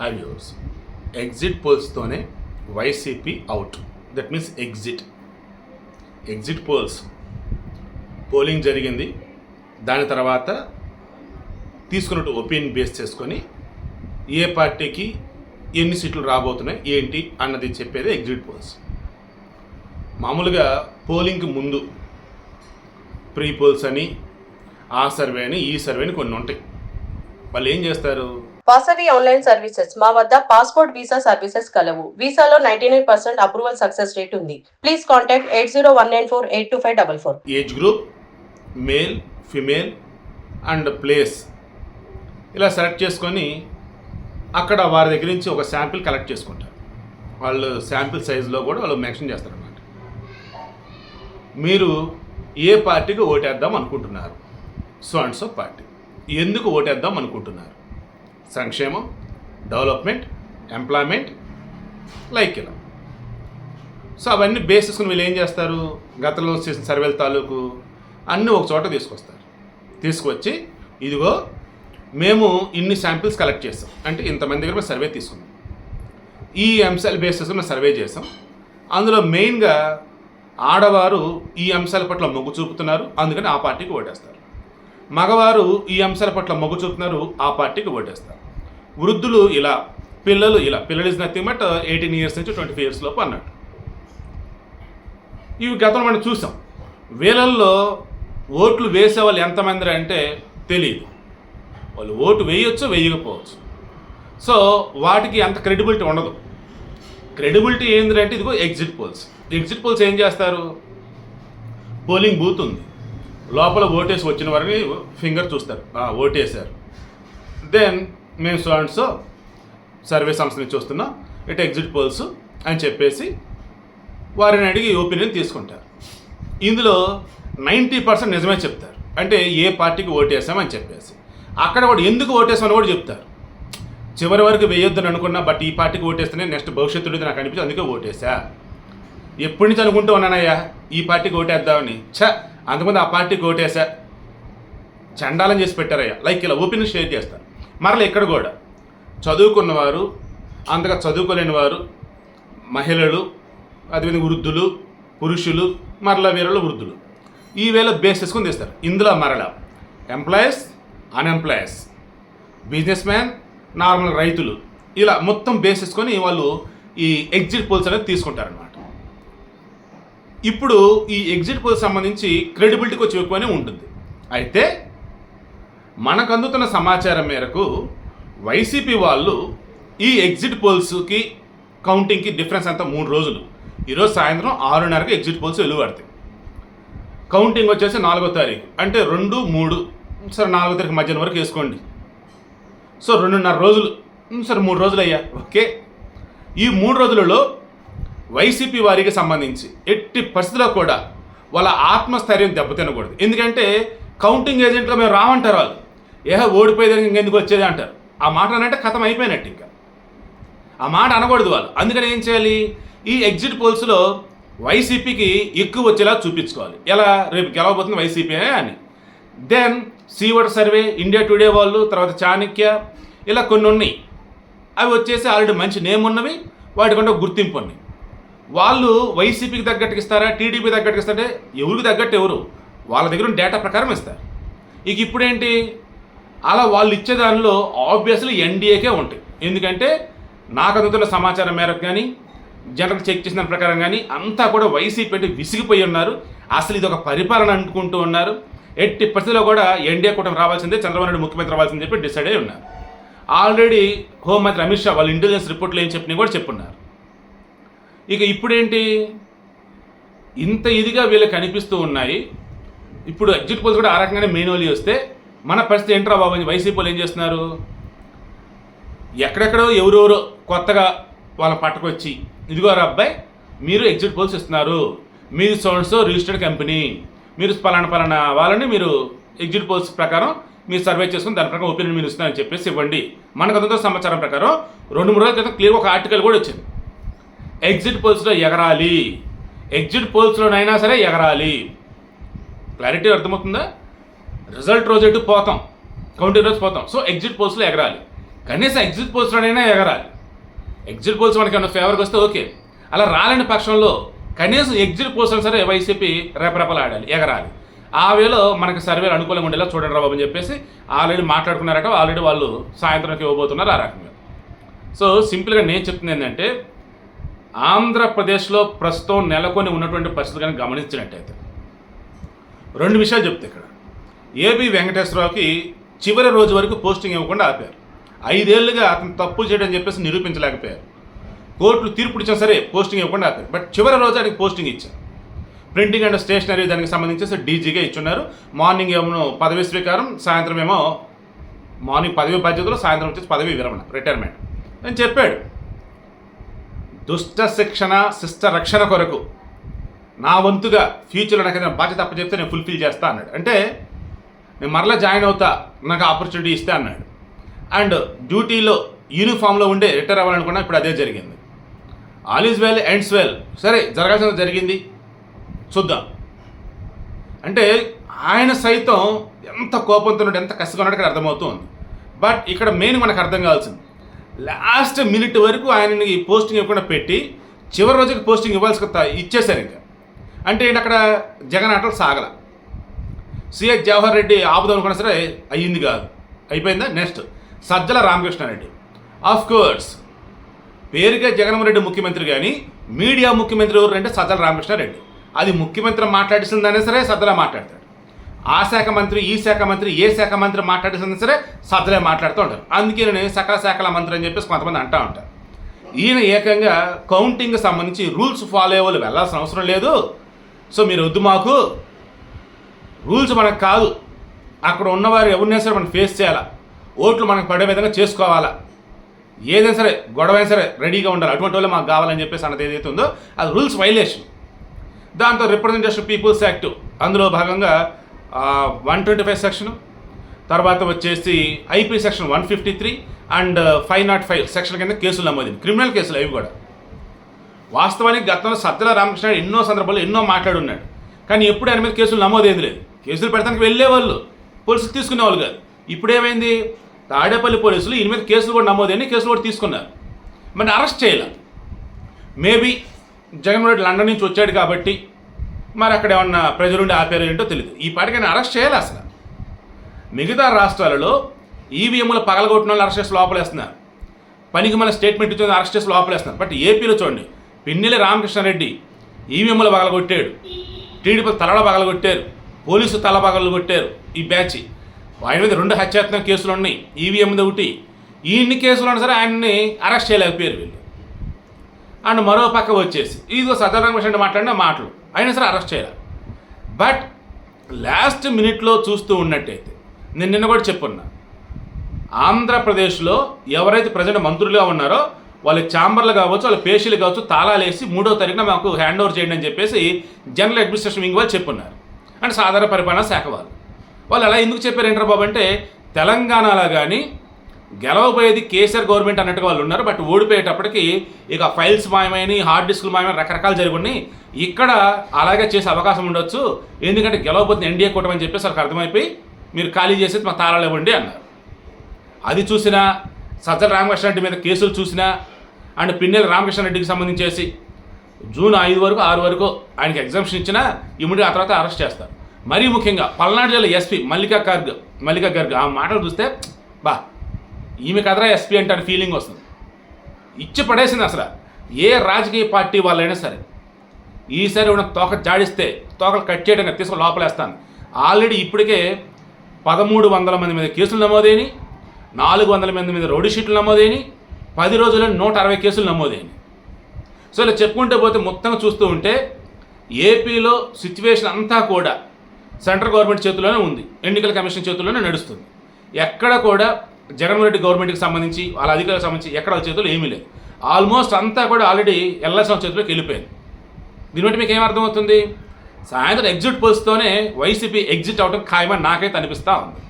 Have yours exit పోల్స్తోనే YCP out that means exit exit polls polling జరిగింది. దాని తర్వాత తీసుకున్నట్టు ఒపీనియన్ బేస్ చేసుకొని ఏ పార్టీకి ఎన్ని సీట్లు రాబోతున్నాయి ఏంటి అన్నది చెప్పేది ఎగ్జిట్ పోల్స్ మామూలుగా పోలింగ్కి ముందు ప్రీ పోల్స్ అని ఆ సర్వే అని ఈ సర్వే అని కొన్ని ఉంటాయి. వాళ్ళు ఏం చేస్తారు? Vasavi online services. మా వద్ద పాస్పోర్ట్ వీసా సర్వీసెస్ కలవు. వీసాలో ninety nine percent approval success rate ఉంది. Please contact eight zero one nine four eight two five double four. Age group male female and place. ఇలా సెలెక్ట్ చేసుకొని అక్కడ వారి దగ్గర నుంచి ఒక శాంపిల్ కలెక్ట్ చేసుకుంటారు. వాళ్ళు శాంపిల్ సైజులో కూడా వాళ్ళు మెన్షన్ చేస్తారన్నమాట. మీరు ఏ పార్టీకి ఓటేద్దాం అనుకుంటున్నారు? So and so party. ఎందుకు ఓటేద్దాం అనుకుంటున్నారు? సంక్షేమం డెవలప్మెంట్ ఎంప్లాయ్మెంట్ లైక్ ఇలా. సో అవన్నీ బేస్ వీళ్ళు ఏం చేస్తారు? గతంలో చేసిన సర్వేల తాలూకు అన్నీ ఒక చోట తీసుకొస్తారు. తీసుకొచ్చి ఇదిగో మేము ఇన్ని శాంపిల్స్ కలెక్ట్ చేస్తాం. అంటే ఇంతమంది దగ్గర మేము సర్వే తీసుకున్నాం. ఈ అంశాలు బేసిస్ మేము సర్వే చేసాం. అందులో మెయిన్గా ఆడవారు ఈ అంశాల పట్ల మొగ్గు చూపుతున్నారు. అందుకని ఆ పార్టీకి ఓటేస్తారు. మగవారు ఈ అంశాల పట్ల మొగ్గు చూపుతున్నారు. ఆ పార్టీకి ఓటేస్తారు. వృద్ధులు ఇలా పిల్లలు ఇలా పిల్లలు is nothing but eighteen years నుంచి ట్వంటీ ఫైవ్ ఇయర్స్ లోపు అన్నట్టు. ఇవి గతంలో మనం చూసాం వీళ్ళల్లో ఓట్లు వేసే వాళ్ళు ఎంతమంది అంటే తెలియదు వాళ్ళు ఓటు వేయొచ్చు వేయకపోవచ్చు. సో వాటికి అంత క్రెడిబిలిటీ ఉండదు. క్రెడిబిలిటీ ఏంటంటే ఇదిగో ఎగ్జిట్ పోల్స్ ఎగ్జిట్ పోల్స్ ఏం చేస్తారు? పోలింగ్ బూత్ ఉంది. లోపల ఓటేసి వచ్చిన వారిని ఫింగర్ చూస్తారు. ఓటేశారు. దెన్ మేము స్టూడెంట్స్ సర్వే సంస్థ నుంచి వస్తున్నాం ఇటు ఎగ్జిట్ పోల్స్ అని చెప్పేసి వారిని అడిగి ఒపీనియన్ తీసుకుంటారు. ఇందులో నైంటీ పర్సెంట్ నిజమే చెప్తారు. అంటే ఏ పార్టీకి ఓటేసామని చెప్పేసి. అక్కడ కూడా ఎందుకు ఓటేసామని కూడా చెప్తారు. చివరి వరకు వేయొద్దని అనుకున్నా బట్ ఈ పార్టీకి ఓటేస్తేనే నెక్స్ట్ భవిష్యత్తు నాకు అనిపించి అందుకే ఓటేసా ఎప్పటి నుంచి అనుకుంటూ ఉన్నానయ్యా ఈ పార్టీకి ఓటేద్దామని ఛ అంతకుముందు ఆ పార్టీకి ఓటేసా చండాలని చేసి పెట్టారయ్యా. లైక్ ఇలా ఒపీనియన్ షేర్ చేస్తారు మరల ఇక్కడ కూడా. చదువుకున్నవారు అంతగా చదువుకోలేని వారు మహిళలు అదేవిధంగా వృద్ధులు పురుషులు మరల వీరలు వృద్ధులు. ఈ వేళ బేస్ చేసుకొని తీస్తారు. ఇందులో మరల employees unemployees business man normal రైతులు. ఇలా మొత్తం బేస్ చేసుకొని వాళ్ళు ఈ ఎగ్జిట్ పోల్స్ అనేది తీసుకుంటారనమాట ఇప్పుడు ఈ ఎగ్జిట్ పోల్స్ సంబంధించి క్రెడిబిలిటీ కొంచెం ఎక్కువనే ఉంటుంది. అయితే మనకు అందుతున్న సమాచారం మేరకు వైసీపీ వాళ్ళు ఈ ఎగ్జిట్ పోల్స్కి కౌంటింగ్కి డిఫరెన్స్ అంతా మూడు రోజులు. ఈరోజు సాయంత్రం ఆరున్నరకు ఎగ్జిట్ పోల్స్ వెలువడతాయి కౌంటింగ్ వచ్చేసి నాలుగో తారీఖు. అంటే రెండు మూడు సరే నాలుగో తారీఖు మధ్యాహ్నం వరకు వేసుకోండి. సో రెండున్నర రోజులు సరే మూడు రోజులు అయ్యా ఓకే. ఈ మూడు రోజులలో వైసీపీ వారికి సంబంధించి ఎట్టి పరిస్థితిలో కూడా వాళ్ళ ఆత్మస్థైర్యం దెబ్బతినకూడదు. ఎందుకంటే కౌంటింగ్ ఏజెంట్లో మేము రామంటారు వాళ్ళు. ఏహో ఓడిపోయేదానికి ఇంకెందుకు వచ్చేది అంటారు. ఆ మాట అనంటే కథం అయిపోయినట్టు ఇంకా. ఆ మాట అనకూడదు వాళ్ళు. అందుకని ఏం చేయాలి? ఈ ఎగ్జిట్ పోల్స్లో వైసీపీకి ఎక్కువ వచ్చేలా చూపించుకోవాలి. ఎలా? రేపు గెలవబోతుంది వైసీపీ అని దెన్ సీవర్ సర్వే ఇండియా టుడే వాళ్ళు తర్వాత చాణక్య ఇలా కొన్ని ఉన్నాయి. అవి వచ్చేసి ఆల్రెడీ మంచి నేమ్ ఉన్నవి వాటికంటే గుర్తింపు ఉన్నాయి. వాళ్ళు వైసీపీకి తగ్గట్టుకి ఇస్తారా? టీడీపీ తగ్గట్టుకి ఇస్తారంటే ఎవరికి తగ్గట్టు ఎవరు? వాళ్ళ దగ్గర డేటా ప్రకారం ఇస్తారు. ఇక ఇప్పుడేంటి? అలా వాళ్ళు ఇచ్చే దానిలో ఆబ్వియస్లీ ఎన్డీఏకే ఉంటాయి. ఎందుకంటే నాకు అందుతున్న సమాచారం మేరకు కానీ జనరల్ చెక్ చేసిన ప్రకారం కానీ అంతా కూడా వైసీపీ అంటే విసిగిపోయి ఉన్నారు. అసలు ఇది ఒక పరిపాలన అనుకుంటూ ఉన్నారు. ఎట్టి పరిస్థితిలో కూడా ఎన్డీఏ కూటమి రావాల్సిందే చంద్రబాబు నాయుడు ముఖ్యమంత్రి రావాల్సిందని చెప్పి డిసైడ్ అయి ఉన్నారు. ఆల్రెడీ హోంమంత్రి అమిత్ షా వాళ్ళ ఇంటెలిజెన్స్ రిపోర్ట్లు ఏం చెప్పినా కూడా చెప్పున్నారు. ఇక ఇప్పుడేంటి? ఇంత ఇదిగా వీళ్ళకి కనిపిస్తూ ఉన్నాయి. ఇప్పుడు ఎగ్జిట్ పోల్స్ కూడా ఆ రకంగానే మెయిన్ వస్తే మన పరిస్థితి ఏంట్రా బాబు? అని వైసీపీ ఏం చేస్తున్నారు? ఎక్కడెక్కడో ఎవరెవరో కొత్తగా వాళ్ళ పట్టుకొచ్చి ఇదిగోరా అబ్బాయి మీరు ఎగ్జిట్ పోల్స్ ఇస్తున్నారు. మీరు సౌండ్స్ రిజిస్టర్డ్ కంపెనీ మీరు పలానా పలానా వాళ్ళని మీరు ఎగ్జిట్ పోల్స్ ప్రకారం మీరు సర్వే చేసుకుని దాని ప్రకారం ఒపీనియన్ మీరు ఇస్తున్నారని చెప్పేసి ఇవ్వండి. మనకు అందుతో సమాచారం ప్రకారం రెండు మూడు రోజుల క్రితం క్లియర్ ఒక ఆర్టికల్ కూడా వచ్చింది. ఎగ్జిట్ పోల్స్లో ఎగరాలి. ఎగ్జిట్ పోల్స్లోనైనా సరే ఎగరాలి. క్లారిటీ అర్థమవుతుందా? రిజల్ట్ రోజు ఎటు పోతాం? కౌంటింగ్ రోజు పోతాం. సో ఎగ్జిట్ పోల్స్లో ఎగరాలి. కనీసం ఎగ్జిట్ పోల్స్లోనైనా ఎగరాలి. ఎగ్జిట్ పోల్స్ మనకి ఏమైనా ఫేవర్కి వస్తే ఓకే. అలా రాలేని పక్షంలో కనీసం ఎగ్జిట్ పోల్స్ సరే వైసీపీ రెపరెపలాడాలి ఎగరాలి. ఆ వేలో మనకి సర్వేలు అనుకూలంగా ఉండేలా చూడండి రా బాబు అని చెప్పేసి ఆల్రెడీ మాట్లాడుకున్నారట. ఆల్రెడీ వాళ్ళు సాయంత్రంకి ఇవ్వబోతున్నారు ఆ రకంగా. సో సింపుల్గా నేను చెప్తుంది ఏంటంటే ఆంధ్రప్రదేశ్లో ప్రస్తుతం నెలకొని ఉన్నటువంటి పరిస్థితి కానీ గమనించినట్టయితే రెండు విషయాలు చెప్తే ఇక్కడ. ఏబి వెంకటేశ్వరరావుకి చివరి రోజు వరకు పోస్టింగ్ ఇవ్వకుండా ఆపారు. ఐదేళ్ళుగా అతను తప్పు చేయడం చెప్పేసి నిరూపించలేకపోయారు. కోర్టులు తీర్పు ఇచ్చినా సరే పోస్టింగ్ ఇవ్వకుండా ఆపారు. బట్ చివరి రోజు ఆయనకి పోస్టింగ్ ఇచ్చారు. ప్రింటింగ్ అండ్ స్టేషనరీ దానికి సంబంధించి డీజీగా ఇచ్చున్నారు. మార్నింగ్ ఏమో పదవి స్వీకారం సాయంత్రం ఏమో మార్నింగ్ పదవి బాధ్యతలు సాయంత్రం వచ్చేసి పదవి విరమణ రిటైర్మెంట్. అని చెప్పాడు. దుష్ట శిక్షణ శిష్ట రక్షణ కొరకు నా వంతుగా ఫ్యూచర్లో నాకు ఏదైనా బాధ్యత అప్పచెప్తే నేను ఫుల్ఫిల్ చేస్తా అన్నాడు. అంటే నేను మరలా జాయిన్ అవుతా నాకు ఆపర్చునిటీ ఇస్తే అన్నాడు. అండ్ డ్యూటీలో యూనిఫామ్లో ఉండే రిటైర్ అవ్వాలనుకున్నా ఇప్పుడు అదే జరిగింది. All is well ends well సరే జరగాల్సిన జరిగింది. చూద్దాం. అంటే ఆయన సైతం ఎంత కోపంతో ఉన్నాడు ఎంత కసిగా ఉన్నాడు ఇక్కడ అర్థమవుతుంది. బట్ ఇక్కడ మెయిన్ మనకు అర్థం కావాల్సింది. లాస్ట్ మినిట్ వరకు ఆయనని పోస్టింగ్ ఇవ్వకుండా పెట్టి చివరి రోజుకి పోస్టింగ్ ఇవ్వాల్సి వస్తా- ఇచ్చేశారు ఇంకా. అంటే అక్కడ జగన్ ఆటలు సాగల? సిహెచ్ జవహర్ రెడ్డి ఆపుదాం అనుకున్నా సరే అయ్యింది కాదు. అయిపోయిందా? Next Sajjala Ramakrishna Reddy. Of course పేరుగా జగన్మోహన్ రెడ్డి ముఖ్యమంత్రి కానీ మీడియా ముఖ్యమంత్రి ఎవరు అంటే సజ్జల రామకృష్ణారెడ్డి. అది ముఖ్యమంత్రి మాట్లాడిస్తుందనే సరే సజ్జల మాట్లాడతాడు. ఆ శాఖ మంత్రి ఈ శాఖ మంత్రి ఏ శాఖ మంత్రి మాట్లాడిసింది సరే సజ్జలే మాట్లాడుతూ ఉంటారు. అందుకే నేను సకల శాఖల మంత్రి అని చెప్పేసి కొంతమంది అంటూ ఉంటారు. ఈయన ఏకంగా కౌంటింగ్కి సంబంధించి రూల్స్ ఫాలో అయ్యే వాళ్ళు వెళ్ళాల్సిన అవసరం లేదు. సో మీరు వద్దు మాకు. రూల్స్ మనకు కాదు. అక్కడ ఉన్నవారు ఎవరినైనా సరే మనం ఫేస్ చేయాలా? ఓట్లు మనకు పడే విధంగా చేసుకోవాలా? ఏదైనా సరే గొడవ అయినా సరే రెడీగా ఉండాలి. అటువంటి వాళ్ళు మాకు కావాలని చెప్పేసి అన్నది ఏదైతే ఉందో అది రూల్స్ వైలేషన్ దాంతో రిప్రజెంటేషన్ పీపుల్స్ యాక్ట్ అందులో భాగంగా వన్ ట్వంటీ ఫైవ్ సెక్షన్ తర్వాత వచ్చేసి IP section one fifty three and five not five section కింద కేసులు నమోదు క్రిమినల్ కేసులు అవి కూడా. వాస్తవానికి గతంలో సత్యల రామకృష్ణ ఎన్నో సందర్భాల్లో ఎన్నో మాట్లాడున్నాడు. కానీ ఎప్పుడు ఆయన మీద కేసులు నమోదేది లేదు. కేసులు పెడతానికి వెళ్ళేవాళ్ళు. పోలీసులు తీసుకునేవాళ్ళు కాదు. ఇప్పుడు ఏమైంది తాడేపల్లి పోలీసులు ఈయన మీద కేసులు కూడా నమోదైన కేసులు కూడా తీసుకున్నారు. మరి అరెస్ట్ చేయాలి? మేబీ జగన్మోహన్ రెడ్డి లండన్ నుంచి వచ్చాడు కాబట్టి మరి అక్కడ ఏమన్నా ప్రజలుండి ఆపారు ఏంటో తెలియదు ఈ పాటికైనా అరెస్ట్ చేయాలి అసలు? మిగతా రాష్ట్రాలలో ఈవీఎంలు పగలగొట్టిన వాళ్ళు అరెస్ట్ చేసి లోపలేస్తున్నారు. పనికి మన స్టేట్మెంట్ ఇచ్చిన అరెస్ట్ చేసి లోపలేస్తున్నారు. బట్ ఏపీలో చూడండి పిన్నెల రామకృష్ణారెడ్డి ఈవీఎంలు పగలగొట్టాడు. టీడీపీ తలడ పగలగొట్టారు. పోలీసు తల కొట్టారు ఈ బ్యాచ్. ఆయన మీద రెండు హత్యాత్మక కేసులు ఉన్నాయి. ఈవీఎం ఒకటి. ఈయన్ని ఇన్ని కేసులు ఉన్నా సరే ఆయన్ని అరెస్ట్ చేయలేకపోయారు వీళ్ళు. అండ్ మరో పక్క వచ్చేసి. ఇదిగో సత్యనారాయణ మాట్లాడిన మాటలు. అయినా సరే అరెస్ట్ చేయాలి. బట్ లాస్ట్ మినిట్లో చూస్తూ ఉన్నట్టయితే నేను నిన్న కూడా చెప్పున్నా. ఆంధ్రప్రదేశ్లో ఎవరైతే ప్రజెంట్ మంత్రులుగా ఉన్నారో వాళ్ళ ఛాంబర్లు కావచ్చు వాళ్ళ పేషీలు కావచ్చు తాళాలు వేసి మూడో తారీఖున మాకు హ్యాండ్ ఓవర్ చేయండి అని చెప్పేసి జనరల్ అడ్మినిస్ట్రేషన్ వింగ్ వాళ్ళు చెప్పున్నారు. అంటే సాధారణ పరిపాలన శాఖ వాళ్ళు. వాళ్ళు అలా ఎందుకు చెప్పారు ఏంటారు బాబు అంటే తెలంగాణలో కానీ గెలవబోయేది కేసీఆర్ గవర్నమెంట్ అన్నట్టు వాళ్ళు ఉన్నారు బట్ ఓడిపోయేటప్పటికి ఇక ఫైల్స్ మాయమైనవి హార్డ్ డిస్క్లు మాయమైన రకరకాలు జరిగి ఇక్కడ అలాగే చేసే అవకాశం ఉండొచ్చు. ఎందుకంటే గెలవబోతుంది ఎన్డీఏ కూటమి అని చెప్పేసి వాళ్ళకి అర్థమైపోయి మీరు ఖాళీ చేసేది మా తాళాలు ఇవ్వండి అన్నారు. అది చూసినా సజ్జల రామకృష్ణారెడ్డి మీద కేసులు చూసినా అండ్ పిన్నెల రామకృష్ణారెడ్డికి సంబంధించేసి జూన్ ఐదు వరకు ఆరు వరకు ఆయనకి ఎగ్జామ్షన్ ఇచ్చినా ఇమ్మడి ఆ తర్వాత అరెస్ట్ చేస్తారు. మరీ ముఖ్యంగా పల్నాడు జిల్లా ఎస్పీ మల్లికా గర్గ్ మల్లికా గర్గ్ ఆ మాటలు చూస్తే బా ఈమె కదరా ఎస్పీ అంటే ఫీలింగ్ వస్తుంది. ఇచ్చి పడేసింది అసలు. ఏ రాజకీయ పార్టీ వాళ్ళైనా సరే ఈసారి ఉన్న తోక జాడిస్తే తోకలు కట్ చేయడానికి తీసుకుని లోపలేస్తాను. ఆల్రెడీ ఇప్పటికే పదమూడు వందల మంది మీద కేసులు నమోదైనవి నాలుగు వందల మంది మీద రౌడీ షీట్లు నమోదైనవి పది రోజుల్లో నూట అరవై కేసులు నమోదైనవి సో ఇలా చెప్పుకుంటే పోతే మొత్తంగా చూస్తూ ఉంటే ఏపీలో సిచ్యువేషన్ అంతా కూడా సెంట్రల్ గవర్నమెంట్ చేతుల్లోనే ఉంది. ఎన్నికల కమిషన్ చేతుల్లోనే నడుస్తుంది. ఎక్కడ కూడా జగన్మోహన్ రెడ్డి గవర్నమెంట్కి సంబంధించి వాళ్ళ అధికారులకు సంబంధించి ఎక్కడ వాళ్ళ ఏమీ లేదు. ఆల్మోస్ట్ అంతా కూడా ఆల్రెడీ ఎల్ఎస్ఎం చేతిలోకి వెళ్ళిపోయింది. దీని బట్టి మీకు ఏమర్థమవుతుంది? సాయంత్రం ఎగ్జిట్ పోల్స్తోనే వైసీపీ ఎగ్జిట్ అవడం ఖాయమని నాకైతే అనిపిస్తూ ఉంది.